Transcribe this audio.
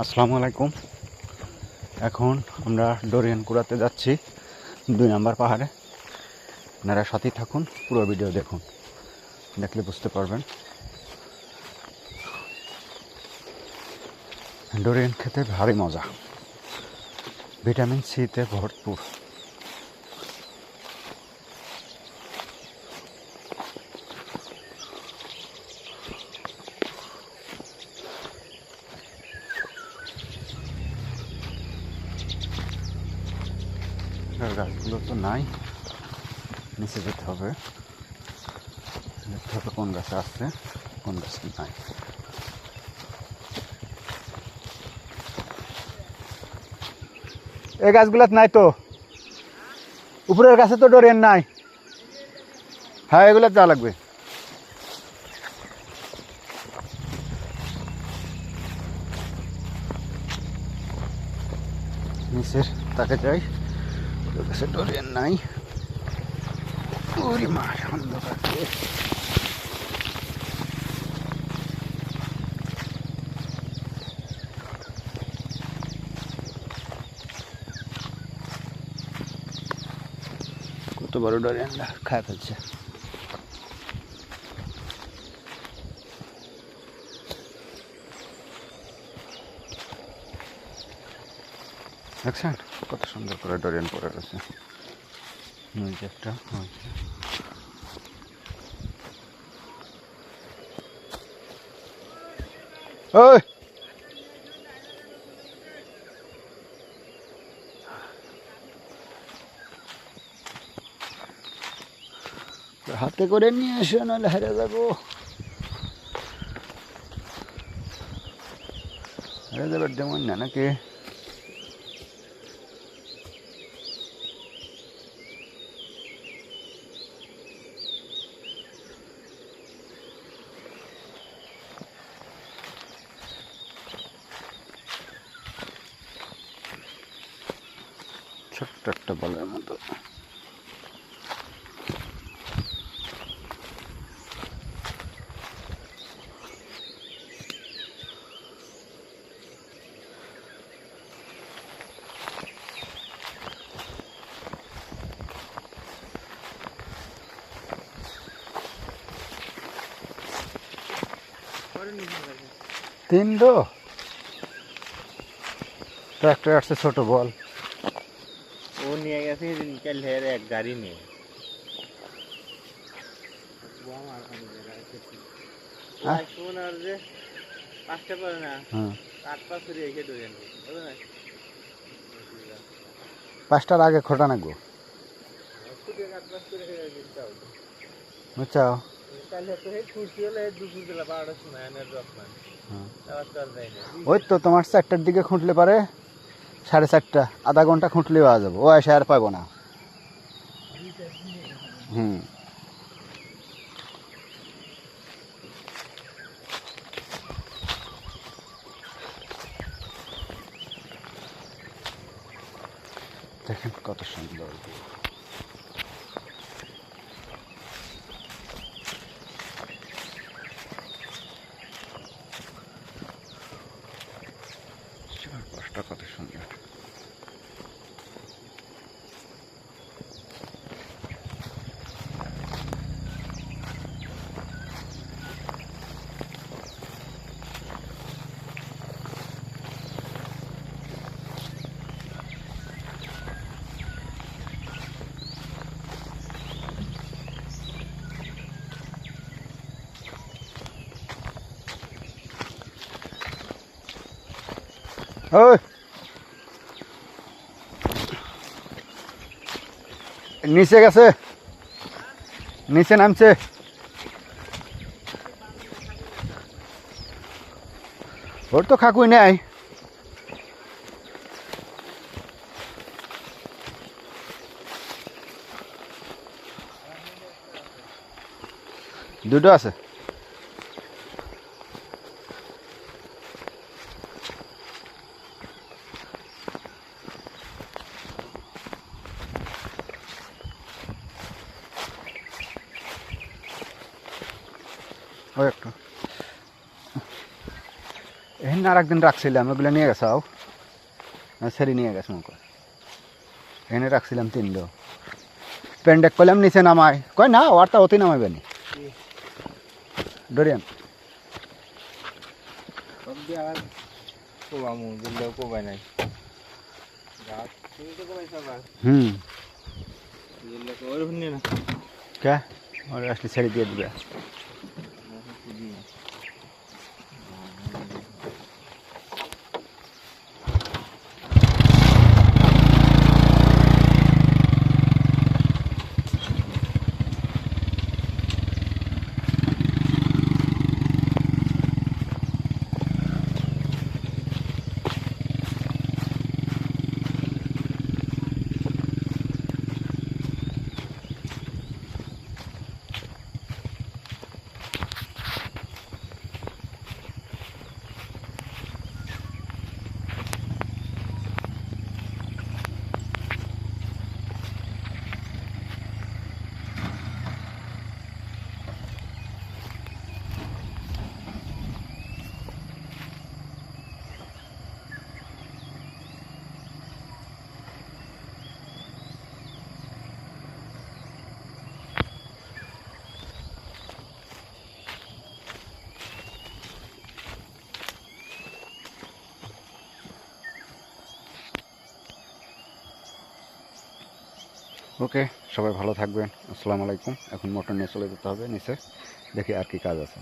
আসসালামু আলাইকুম। এখন আমরা ডোরিয়ান কুড়াতে যাচ্ছি, দুই নাম্বার পাহাড়ে। আপনারা সাথেই থাকুন, পুরো ভিডিও দেখুন, দেখলে বুঝতে পারবেন। ডোরিয়ান খেতে ভারী মজা। ভিটামিন সিতে ভরপুর। গাছগুলো তো নাই। নিচে যেতে হবে। দেখতে হবে কোন গাছে আসছে কোন গাছে নাই। এই গাছগুলাত নাই তো? উপরের গাছে তো ডোরেন নাই। হ্যাঁ এগুলো যা লাগবে। নিচের, তাকে যাই। ওর কাছে ডোরিয়ান নাই ওরে মা অন্ধকার দিয়ে। কত বড় ডোরিয়ানটা খায় ফেলছে দেখছেন? কত সুন্দর করে ডোরিয়ান পড়ে রয়েছে। একটা, ওই হাতে করে নিয়ে এসো, নাহলে হেরে যাব। হেরে যাবার যেমন না নাকি? ছোট্ট একটা বলের মতো। তিন দো? ট্রাক্টর আসছে ছোট বল। নিয়ে গেছে কাল হের এক গাড়ি নিয়ে হ্যাঁ? শোন আর যে পাঁচটা পারে না হ্যাঁ আট এসে না পাঁচটার আগে খোটা নাকবো বুঝছাও মান হ্যাঁ। ওই তো তোমার চারটার দিকে খুঁটলে পারে সাড়ে চারটা, আধা ঘণ্টা খুঁটলে পাওয়া যাব। ও এসে আর পাবো না। হুম। দেখেন কত সুন্দর। View। চারপাশটা কত সুন্দর ওই। নিচে গেছে। নিচে নামছে। ওর তো খাকুই নেই। দুটো আছে। ওই একটা। এখানে আর একদিন রাখছিলাম ওগুলো নিয়ে গেছে আও। সেরি নিয়ে গেছে মুখ এখানে রাখছিলাম তিনলো প্যান্ডেক করলাম নিচে নামায়। কয় না ওয়ারটা অতি নামাইবে নি। ডরিয়ান হুম। কে? ওর আসলে ছেড়ে দিয়ে দিবে। ওকে, সবাই ভালো থাকবেন। আসসালামু আলাইকুম। এখন মোটর নিয়ে চলে যেতে হবে নিচে। দেখি আর কি কাজ আছে।